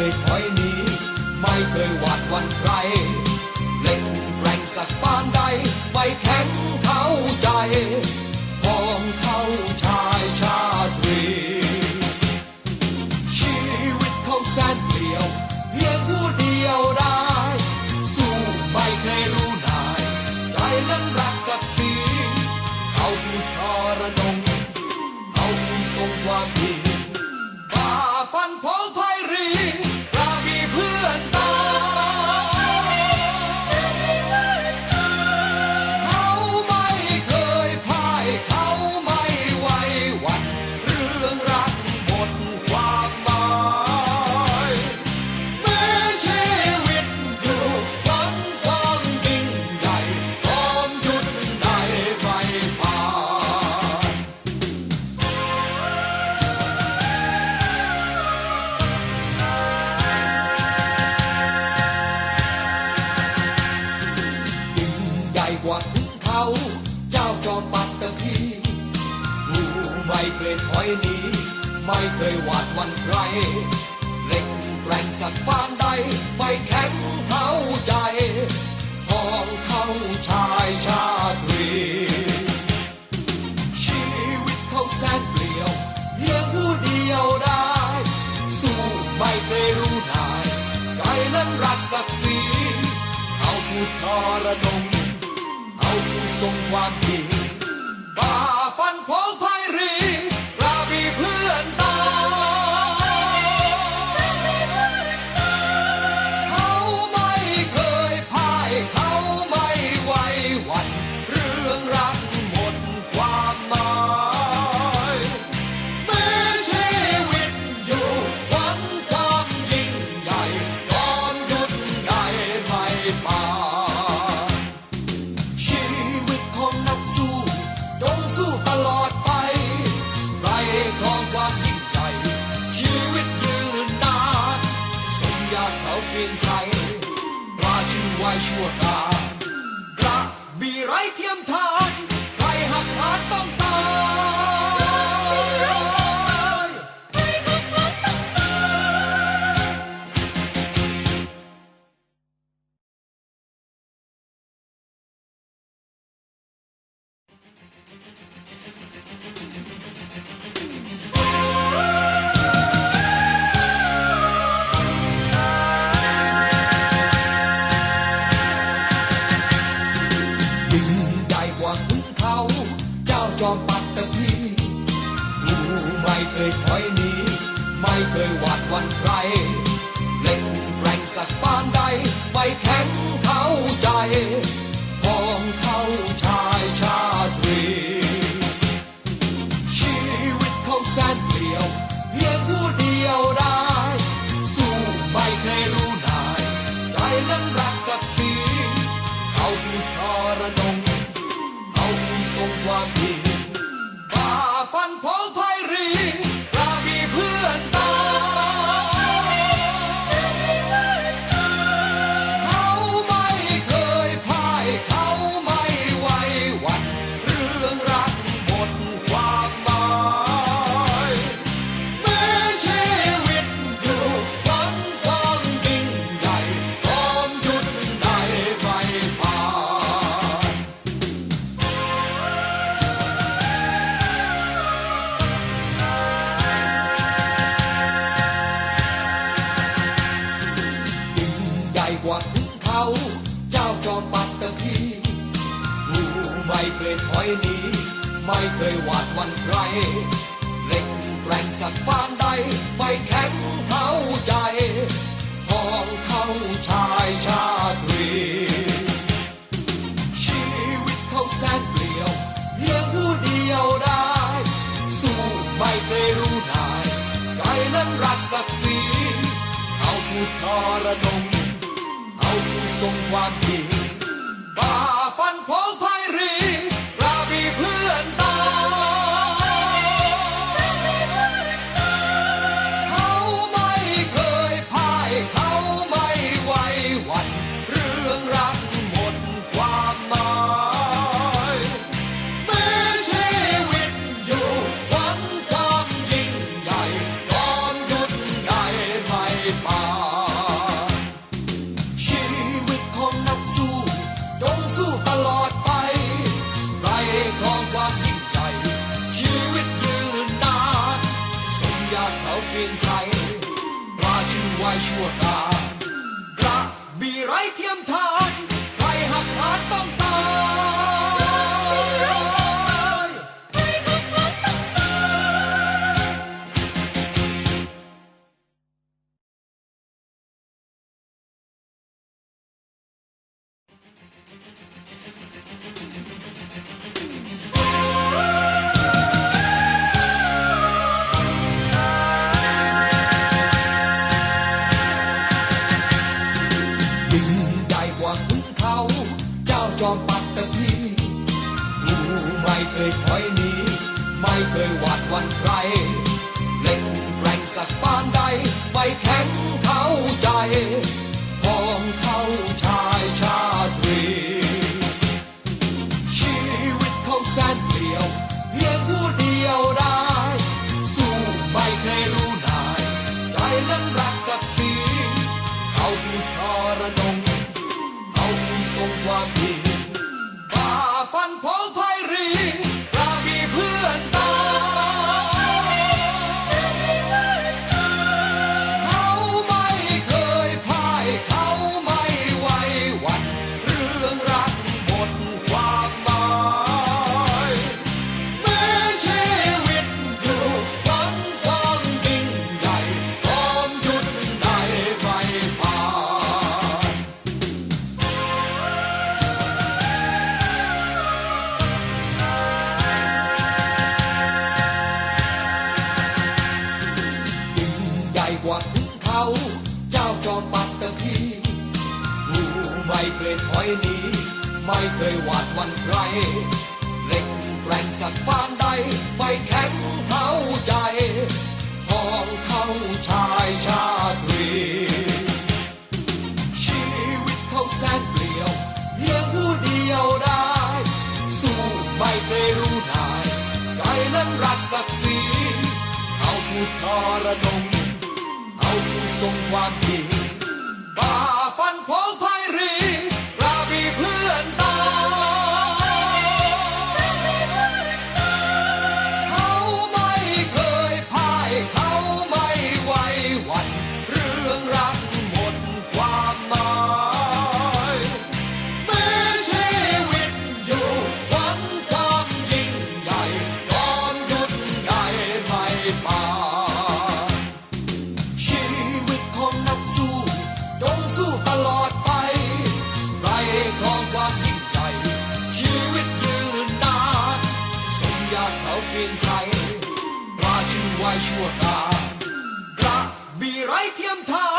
ไม่เคยถอยหนีไม่เคยหวาดวันใครเล่นแรงสักปานใดไม่แข็งเท่าใจพองเข้าชายชาตรีชีวิตเขาแสนเปลี่ยว เพียงผู้เดียวได้ สู้ไม่เคยรู้นาย ใจนั้นรักศักดิ์ศรีเขาคือทรนงเขาคือทรงความดีป่าฟันพ้องพา กว่าขุนเขา เจ้าจอมปัตตภีผู้ไม่เคยถอยหนีไม่เคยหวาดวันใครเล่งแกร่งสักปานใด ไม่แข็งเท่าใจพองเข้าชายชาตรีชีวิตเขาแสนเปลี่ยวเพียงผู้เดียวได้ สู้ไม่เคยรู้นาย ใจนั้นรักศักดิ์ศรีเขาผู้ทรนง ทรงความดี รียงไทยราชื่อไว้ชั่วกาลกระบีไร้เทียมทา นั้นรักศักดิ์ศรีเขาคือทรนงเขาคือทรงความดีบ่าฟันพอง เคยถอยหนีไม่เคยหวาดวันใครเล่งแกร่งสักปานใดไม่แข็งเท่าใจพองเข้าชายชาตรีชีวิตเขาแสนเปลี่ยวเพียงผู้เดียวได้ สู้ไม่เคยรู้นายใจนั้นรักศักดิ์ศรีเขาผู้ทรนงเขาผู้ทรงความดีป่าฟันพองพ กเขาเพียงไทยตราชื่อไว้ชั่วกาลกระบีไร้เทียมทานใครหักหานต้อง วันใคร เล่นแรงสักปานใดไม่แข็งเท่าใจของเขาชายชาตรี ชีวิตเขาแสนเปลี่ยว เพียงผู้เดียวได้ สู้ไม่เคยรู้นาย ใจนั้นรักศักดิ์ศรีเขาคือทรนงเขาคือทรงความดีป่าฟันพองพา แกร่านใดไม่แข็งเท่าใจของเข้าชายชาตรี ชีวิตเขาแสนเปลี่ยวเพียงผู้เดียวได้ สู้ไม่เคยรู้นายใจนั้นรักศักดิ์ศรีเขาผู้ทรนงเขาผู้ทรงความดีป่าฟันพองพ ที่ไร้เทียมทา